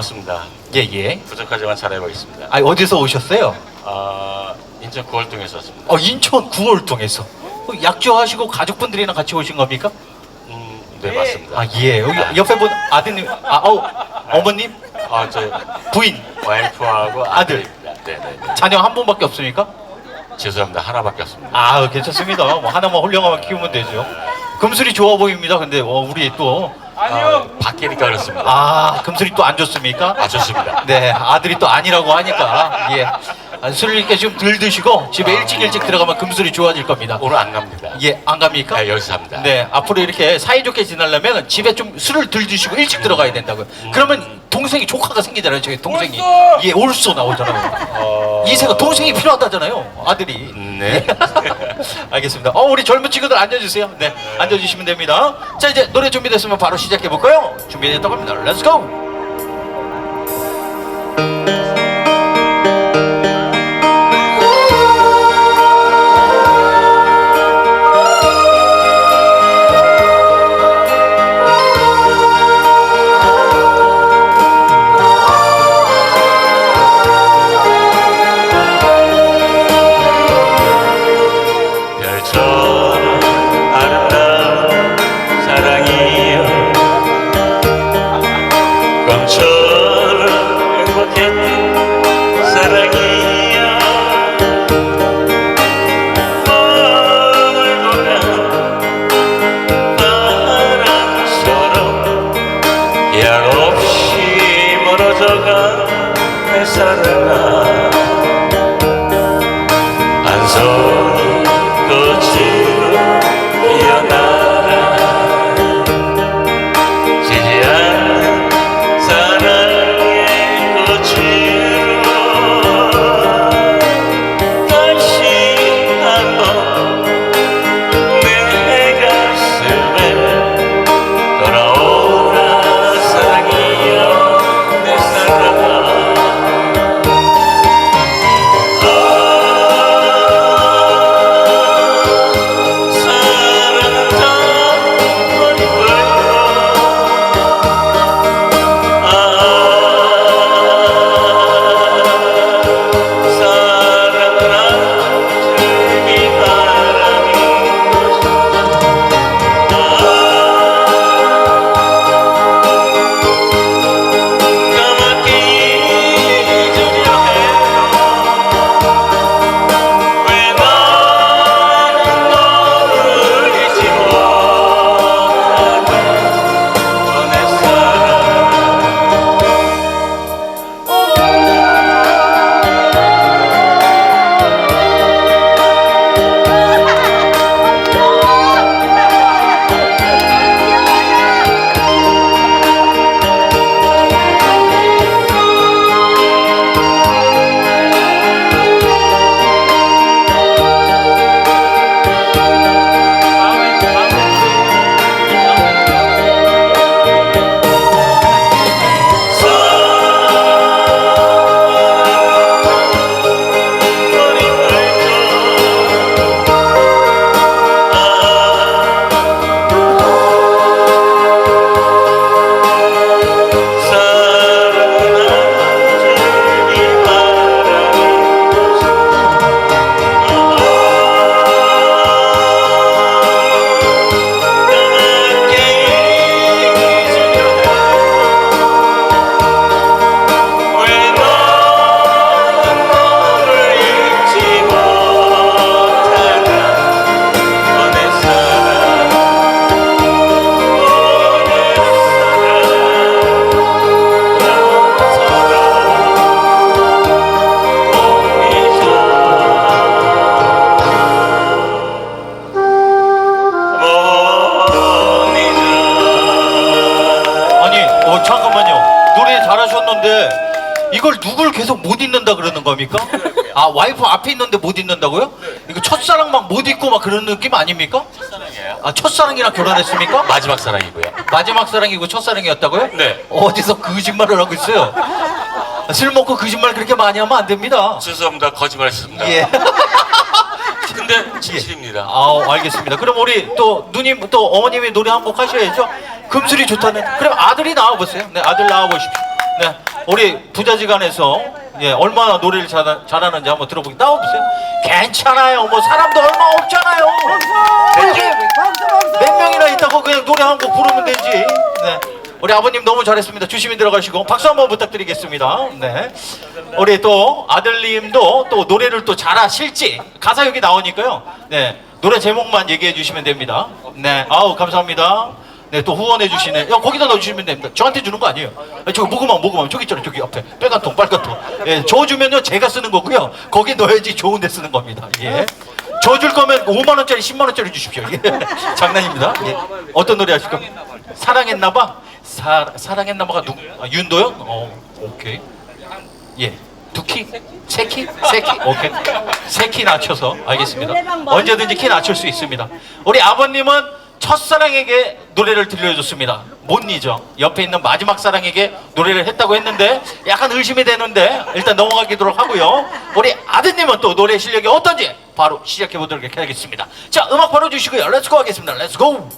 반갑습니다. 예, 예. 부족하지만 잘해보겠습니다. 아, 어디서 오셨어요? 아, 인천 구월동에서 왔습니다. 어, 인천 구월동에서. 어, 약주하시고 가족분들이랑 같이 오신 겁니까? 음, 네, 맞습니다. 아, 예. 여기 옆에 본 아드님, 아, 어, 어머님, 아, 저 부인, 와이프하고 아들. 아들입니다. 네, 네, 네. 자녀 한 분밖에 없습니까? 죄송합니다. 하나밖에 없습니다. 아, 괜찮습니다. 뭐 하나만 훌륭하게 키우면 되죠. 금슬이 좋아 보입니다. 근데 어, 우리 또, 아, 밖이니까 그렇습니다. 아, 금슬이 또 안 좋습니까? 아, 좋습니다. 네, 아들이 또 아니라고 하니까, 예. 아, 술을 이렇게 좀덜 드시고 집에 일찍 일찍 들어가면 금슬이 좋아질 겁니다. 오늘 안 갑니다. 예, 안 갑니까? 네, 여기서 합니다. 네, 앞으로 이렇게 사이좋게 지내려면 집에 좀 술을 덜 드시고 일찍 들어가야 된다고요. 그러면 동생이 조카가 생기잖아요. 저희 동생이. 예, 올소 나오잖아요. 어, 이세가 동생이 필요하다잖아요. 아들이. 네. 알겠습니다. 어, 우리 젊은 친구들 앉아주세요. 네, 앉아주시면 됩니다. 자, 이제 노래 준비됐으면 바로 시작해 볼까요? 준비됐다고 합니다. 렛츠 고! 행복했던 사랑이여 오늘 보면 바람처럼 약 없이 멀어져간 내 사랑아 한 송이 꽃으 계속 못 잊는다 그러는 겁니까? 아, 와이프 앞에 있는데 못 잊는다고요? 이거 첫사랑 막 못 잊고 막 그런 느낌 아닙니까? 사랑이에요? 아, 첫사랑이랑 결혼했습니까? 마지막 사랑이고요. 마지막 사랑이고 첫사랑이었다고요? 네. 어디서 거짓말을 하고 있어요? 술 먹고 거짓말 그렇게 많이 하면 안 됩니다. 죄송합니다. 거짓말했습니다. 예. 근데 진실입니다. 아, 알겠습니다. 그럼 우리 또 누님 또 어머님이 노래 한 곡 하셔야죠. 금슬이 좋다는. 그럼 아들이 나와 보세요. 네, 아들 나와 보십시오. 네. 우리 부자지간에서 예, 얼마나 노래를 잘, 잘하는지 한번 들어보기 나와보세요. 괜찮아요. 뭐 사람도 얼마 없잖아요. 몇 명이나 있다고 그냥 노래 한 곡 부르면 되지. 네. 우리 아버님 너무 잘했습니다. 조심히 들어가시고 박수 한번 부탁드리겠습니다. 네. 우리 또 아들님도 또 노래를 또 잘하실지 가사 여기 나오니까요. 네. 노래 제목만 얘기해 주시면 됩니다. 네. 아우 감사합니다. 네, 또 후원해 주시네. 야, 거기다 넣어주시면 됩니다. 저한테 주는 거 아니에요. 아, 저기 모금함, 모금함. 저기 있잖아요. 저기 앞에. 빨간 통, 빨간 통. 예, 저 주면요, 제가 쓰는 거고요. 거기 넣어야지 좋은 데 쓰는 겁니다. 예. 저 줄 거면 5만원짜리, 10만원짜리 주십시오. 예. 장난입니다. 예. 어떤 노래 하실 겁니까? 사랑했나봐? 사, 사랑했나봐가 누구? 아, 윤도현? 어, 오케이. 예. 두 키? 세 키? 세 키? 오케이. 세 키 낮춰서 알겠습니다. 언제든지 키 낮출 수 있습니다. 우리 아버님은 첫사랑에게 노래를 들려줬습니다. 못 잊어. 옆에 있는 마지막 사랑에게 노래를 했다고 했는데 약간 의심이 되는데 일단 넘어가기도록 하고요. 우리 아드님은 또 노래 실력이 어떤지 바로 시작해 보도록 하겠습니다. 자, 음악 바로 주시고요. 렛츠고 하겠습니다. 렛츠고!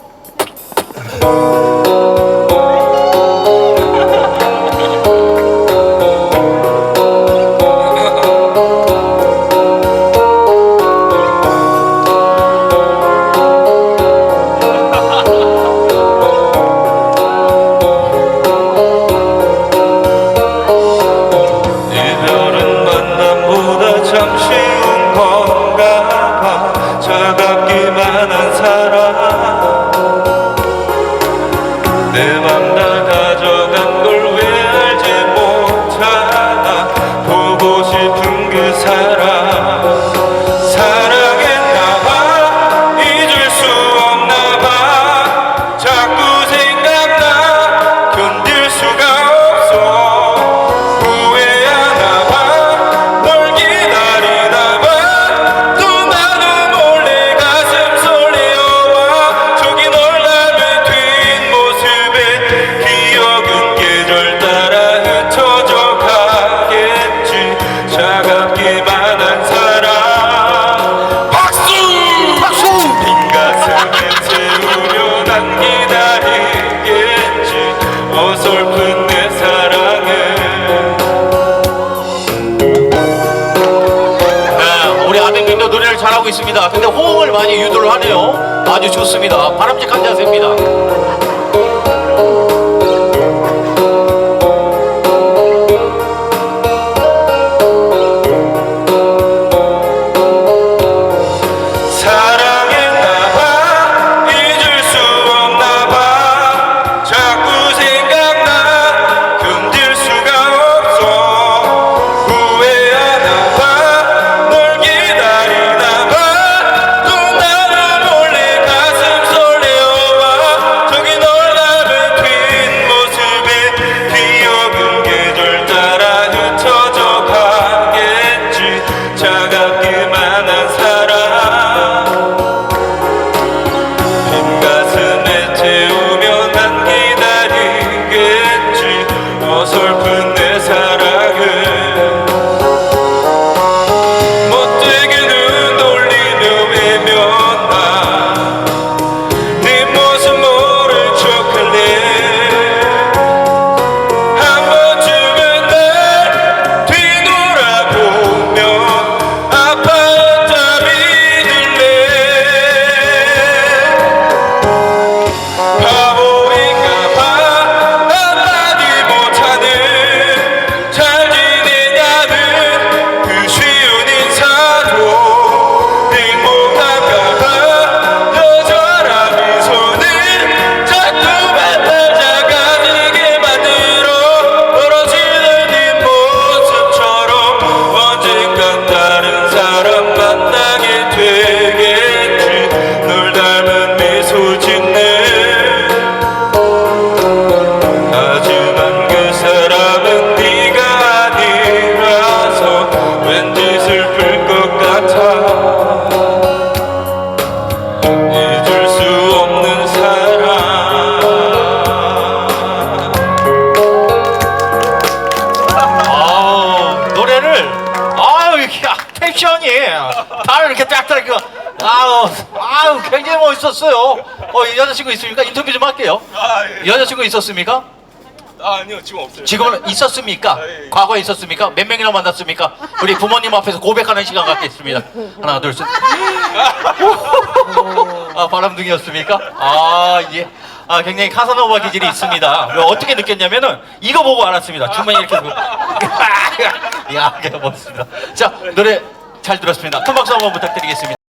잘하고 있습니다. 근데 호응을 많이 유도를 하네요. 아주 좋습니다. 바람직한 자세입니다. 굉장히 멋있었어요. 어, 여자친구 있습니까? 인터뷰 좀 할게요. 여자친구 있었습니까? 아, 아니요 지금 없어요. 지금은 있었습니까? 예, 예. 과거에 있었습니까? 몇 명이나 만났습니까? 우리 부모님 앞에서 고백하는 시간 갖겠습니다. 하나, 둘, 셋. 아, 바람둥이였습니까? 아, 예. 아, 굉장히 카사노바 기질이 있습니다. 어떻게 느꼈냐면은 이거 보고 알았습니다. 주머니 이렇게 들고. 야, 이게 멋있습니다. 자, 노래 잘 들었습니다. 큰 박수 한번 부탁드리겠습니다.